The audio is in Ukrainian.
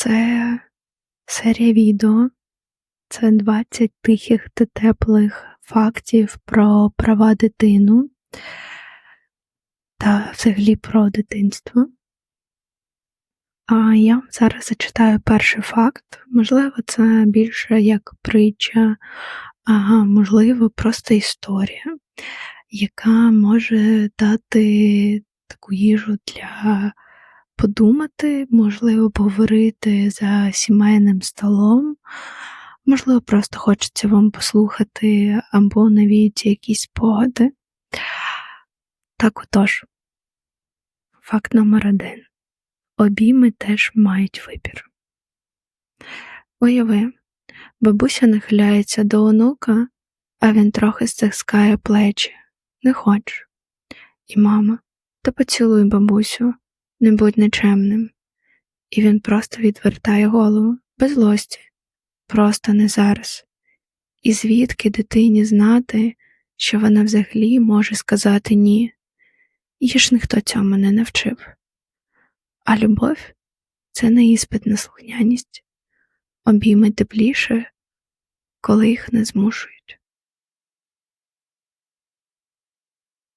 Це серія відео. Це 20 тихих та теплих фактів про права дитину та взагалі про дитинство. А я зараз зачитаю перший факт. Можливо, це більше як притча, а можливо, просто історія, яка може дати таку їжу для подумати, можливо, поговорити за сімейним столом. Можливо, просто хочеться вам послухати або навіть якісь спогади. Так отож, факт номер один. Обійми теж мають вибір. Уяви, бабуся нахиляється до онука, а він трохи стискає плечі. Не хочу. І мама, та поцілуй бабусю, не будь нечемним. І він просто відвертає голову, без злості, просто не зараз. І звідки дитині знати, що вона взагалі може сказати ні? Її ж ніхто цьому не навчив. А любов це не іспит на слухняність, обійми тепліше, коли їх не змушують.